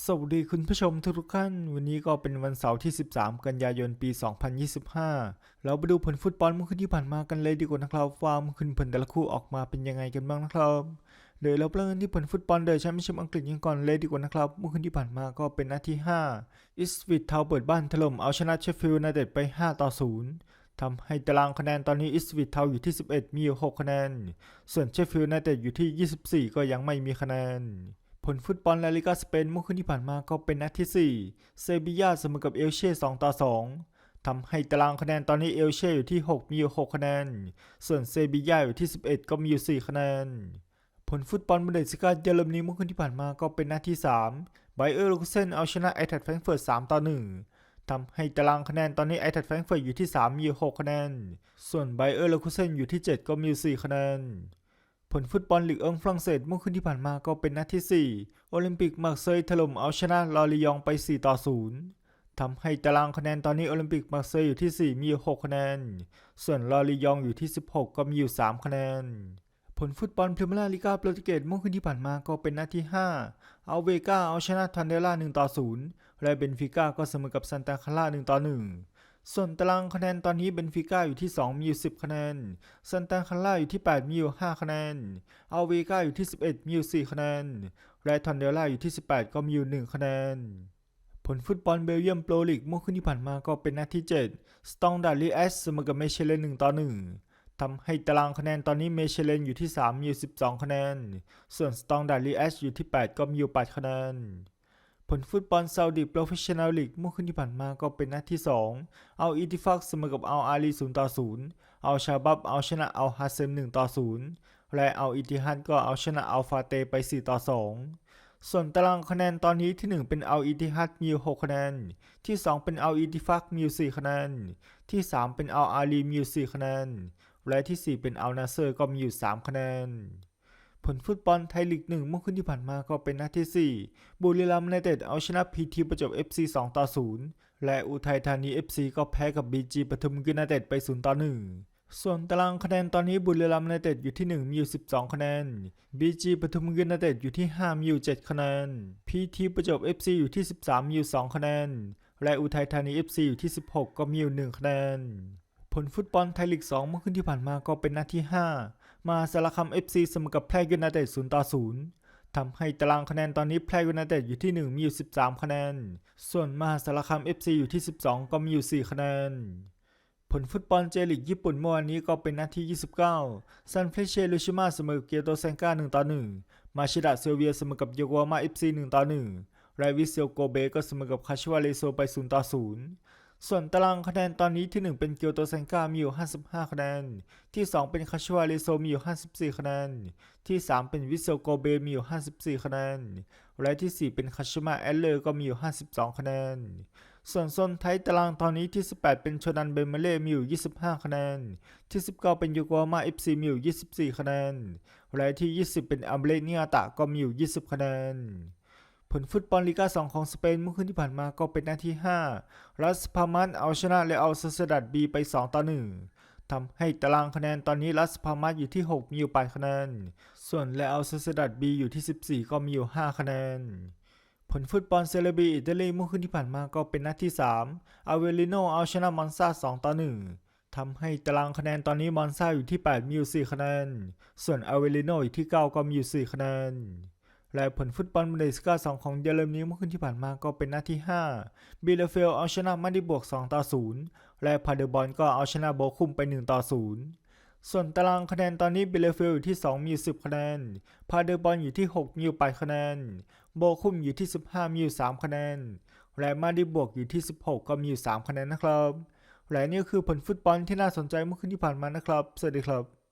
สวัสดีคุณผู้ชมทุกท่าน วันนี้ก็เป็นวันเสาร์ที่ 13 กันยายนปี 2025 เราไปดูผลฟุตบอลเมื่อคืนที่ผ่านมากันเลยดีกว่านะครับว่าเมื่อคืนผลแต่ละคู่ออกมาเป็นยังไงกันบ้างนะครับเดี๋ยวเราเริ่มกันที่ผลฟุตบอลเดยแชมเปี้ยนชิพอังกฤษกันก่อนเลยดีกว่านะครับ เมื่อคืนที่ผ่านมาก็เป็นนัดที่5อิสวิตเทาเปิดบ้านถล่มเอาชนะเชฟฟิลด์ยูไนเต็ดไป 5 ต่อ 0ทำให้ตารางคะแนนตอนนี้อิสวิตเทาอยู่ที่ 11 มีอยู่6คะแนน ส่วนเชฟฟิลด์ยูไนเต็ดอยู่ที่ 24 ก็ยังไม่มีคะแนน ผลฟุตบอลลาลิกาสเปนเมื่อคืนที่ผ่านมาก็เป็นนัดที่ 4 เซบียาเสมอกับเอลเช่2ต่อ 2 ทำให้ตารางคะแนนตอนนี้เอลเช่อยู่ที่ 6 มีอยู่ 6 คะแนน ส่วนเซบียาอยู่ที่ 11 ก็มีอยู่ 4 คะแนน ผลฟุตบอลบุนเดสกาเยอรมนีเมื่อคืนที่ผ่านมาก็เป็นนัดที่ 3 ไบเออร์ลูกเซนเอาชนะไอแทดแฟรงเฟิร์ต3ต่อ 1ทำให้ตารางคะแนนตอนนี้ไอแทดแฟรงเฟิร์ตอยู่ที่ 3 มีอยู่6คะแนน ส่วนไบเออร์ลูกเซนอยู่ที่ 7 ก็มีอยู่4คะแนน ผลฟุตบอลลีกเอิงฝรั่งเศสเมื่อคืนที่ผ่านมาก็เป็นนัดที่ 4 โอลิมปิกมาร์เซย์ถล่มเอาชนะลอริยองไป 4 ต่อ 0 ทำให้ตารางคะแนนตอนนี้โอลิมปิกมาร์เซย์อยู่ที่ 4 มี 6 คะแนน ส่วนลอริยองอยู่ที่ 16 ก็มีอยู่ 3 คะแนน ผลฟุตบอลพรีเมียร์ลีกาโปรตุเกสเมื่อคืนที่ผ่านมาก็เป็นนัดที่ 5 เอาเวกาเอาชนะทันเดล่า 1 ต่อ 0 และเบนฟิก้าก็เสมอกับซันตาคาร่า 1 ต่อ 1 ส่วนตารางคะแนนตอนนี้เบนฟิก้าอยู่ที่ 2 มีอยู่ 10 คะแนนซันตาคาร่าอยู่ที่ 8 มีอยู่ 5 คะแนนอัลเวกาอยู่ที่ 11 มีอยู่ 4 คะแนนและทอนเดล่าอยู่ที่ 18 ก็มีอยู่ 1 คะแนน ผลฟุตบอลเบลเยียมโปรลีกเมื่อคืนที่ผ่านมาก็เป็นนัดที่ 7 สตองดาลีเอสเสมอกับเมเชเลน1ต่อ 1ทำให้ตารางคะแนนตอนนี้เมเชเลนอยู่ที่ 3 มีอยู่ 12 คะแนน ส่วนสตองดาลีเอสอยู่ที่ 8 ก็มีอยู่ 8 คะแนน ผลฟุตบอลซาอุดิโปรเฟชชั่นแนลลีกเมื่อคืนที่ผ่านมาก็เป็นนัดที่ 2 เอาอีติฟักเสมอกับเอาอาลี0ต่อ0เอาชาบับเอาชนะเอาฮาเซม1ต่อ0และเอาอิติฮัดก็เอาชนะเอาฟาเตไป 4 ต่อ 2 ส่วนตารางคะแนนตอนนี้ที่ 1 เป็นเอาอิติฮัดมีอยู่6คะแนน ที่ 2 เป็นเอาอิติฟักมีอยู่4คะแนน ที่ 3 เป็นเอาอาลีมีอยู่4คะแนน และที่ 4 เป็นเอานาเซอร์ก็มีอยู่ 3 คะแนน ผลฟุตบอลไทยลีกหนึ่งเมื่อคืนที่ผ่านมาก็เป็นนัดที่ 4 บุรีรัมย์ยูไนเต็ดเอาชนะพีทีประจบ FC 2 ต่อ 0 และอุทัยธานี FC ก็แพ้กับ BG ปทุมยูไนเต็ดไป 0 ต่อ 1 ส่วนตารางคะแนนตอนนี้บุรีรัมย์ยูไนเต็ดอยู่ที่ 1 มีอยู่ 12 คะแนน BG ปทุมยูไนเต็ดอยู่ที่ 5 มีอยู่ 7 คะแนน PT ประจบ FC อยู่ที่ 13 มีอยู่ 2 คะแนน และอุทัยธานี FC อยู่ที่ 16 ก็มีอยู่ 1 คะแนน ผลฟุตบอลไทยลีก 2 เมื่อคืนที่ผ่านมาก็เป็นนัดที่ 5 มาสารคาม FC เสมอกับแพร่ยูไนเต็ด0ต่อ0ทำให้ตารางคะแนนตอนนี้แพร่ยูไนเต็ดอยู่ที่ 1 มีอยู่ 13 คะแนน ส่วนมหาสารคาม FC อยู่ที่ 12 ก็มีอยู่ 4 คะแนน ผลฟุตบอลเจลีกญี่ปุ่นเมื่อวานนี้ก็เป็นนัดที่ 29ซันเฟรเชลูชิมาเสมอกับเกียวโตเซนกา1ต่อ1มาชิดะเซลเวียเสมอกับโยโกฮาม่า FC 1ต่อ1ไรวิเซลโกเบก็เสมอกับคาชิวาเลโซไป0ต่อ0 ส่วนตารางคะแนนตอนนี้ที่ 1 เป็นเกียวโตเซนกามีอยู่ 55 คะแนน ที่ 2 เป็นคาชิวาเลโซมีอยู่ 54 คะแนน ที่ 3 เป็นวิเซโกเบมีอยู่ 54 คะแนน และที่ 4 เป็นคาชิมาแอลเลอร์ก็มีอยู่ 52 คะแนน ส่วนโซนไทยตารางตอนนี้ที่ 18 เป็นโชนันเบเมเล่มีอยู่ 25 คะแนน ที่ 19 เป็นโยโกฮาม่า FC มีอยู่ 24 คะแนน และที่ 20 เป็นอัมเบเลเนียตะก็มีอยู่ 20 คะแนน ผลฟุตบอลลีกา 2 ของสเปนเมื่อคืนที่ผ่านมาก็เป็นหน้าที่ 5 รัสพามันเอาชนะและเอาซสดัดบีไป 2 ต่อ 1ทำให้ตารางคะแนนตอนนี้รัสพามันอยู่ที่ 6 มีอยู่8คะแนน ส่วนและเอาซสดัดบีอยู่ที่ 14 ก็มีอยู่ 5 คะแนน ผลฟุตบอลเซเลบีอิตาลีเมื่อคืนที่ผ่านมาก็เป็นนัดที่ 3 อาเวลิโนเอาชนะมอนซา2 ต่อ 1ทำให้ตารางคะแนนตอนนี้มอนซาอยู่ที่ 8 มีอยู่ 4 คะแนน ส่วนอาเวลิโนอยู่ที่ 9 ก็มีอยู่ 4 คะแนน และผลฟุตบอลบุนเดสกา2ของเยอรมนีเมื่อคืนที่ผ่านมาก็เป็นนัดที่ 5บิเลเฟลเอาชนะมาดิบวก 2 ต่อ 0 และพาเดบอลก็เอาชนะโบคุมไป 1 ต่อ 0 ส่วนตารางคะแนนตอนนี้บิเลเฟลอยู่ที่ 2 มีอยู่10 คะแนน พาเดบอลอยู่ที่ 6 มีอยู่8คะแนน โบคุมอยู่ที่ 15 มีอยู่3คะแนน และมาดิบวกอยู่ที่ 16 ก็มีอยู่3คะแนนนะครับ และนี่คือผลฟุตบอลที่น่าสนใจเมื่อคืนที่ผ่านมานะครับ สวัสดีครับ